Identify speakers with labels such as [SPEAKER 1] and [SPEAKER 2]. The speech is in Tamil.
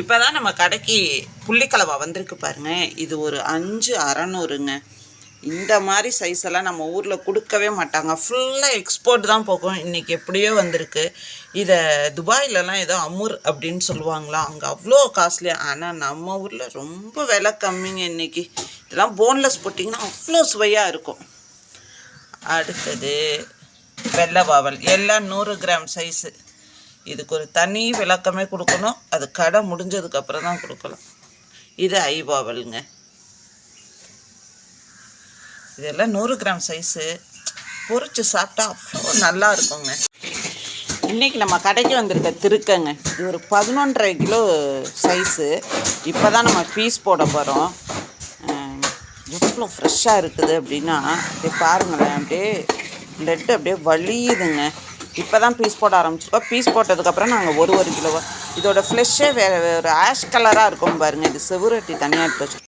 [SPEAKER 1] இப்போ தான் நம்ம கடைக்கு புள்ளிக்கலவா வந்திருக்கு பாருங்க. இது ஒரு அஞ்சு அறநூறுங்க. இந்த மாதிரி சைஸ் எல்லாம் நம்ம ஊரில் கொடுக்கவே மாட்டாங்க. ஃபுல்லாக எக்ஸ்போர்ட் தான் போகும். இன்றைக்கி எப்படியோ வந்திருக்கு. இதை துபாயிலலாம் ஏதோ அமுர் அப்படின்னு சொல்லுவாங்களா? அங்கே அவ்வளோ காஸ்ட்லி ஆனால் நம்ம ஊரில் ரொம்ப விலை கம்மிங்க இன்னைக்கு. இதெல்லாம் போன்லெஸ் போட்டிங்கன்னா அவ்வளோ சுவையாக இருக்கும். அடுத்தது வெள்ளை பாவல் எல்லாம் நூறு கிராம் சைஸு இதுக்கு ஒரு தனி விளக்கமே கொடுக்கணும். அது கடை முடிஞ்சதுக்கப்புறம் தான் கொடுக்கலாம். இது ஐபாவலுங்க இதெல்லாம் நூறு கிராம் சைஸு பொறிச்சு சாப்பிட்டா அவ்வளோ நல்லா இருக்குங்க. இன்றைக்கி நம்ம கடைக்கு வந்திருக்க திருக்கங்க. இது ஒரு பதினொன்றரை கிலோ சைஸு இப்போ தான் நம்ம பீஸ் போட போகிறோம் எவ்வளோ ஃப்ரெஷ்ஷாக இருக்குது அப்படின்னா அப்படியே பாருங்களேன் அப்படியே லெட்டு அப்படியே வலியுதுங்க. இப்போ தான் பீஸ் போட ஆரம்பிச்சிருக்கோம். பீஸ் போட்டதுக்கப்புறம் நாங்கள் ஒரு ஒரு கிலோவாக இதோட ஃப்ளெஷ்ஷே வேறு ஒரு ஆஷ் கலராக இருக்கும் பாருங்கள் இது செவுரட்டி தனியாக எடுத்து வச்சு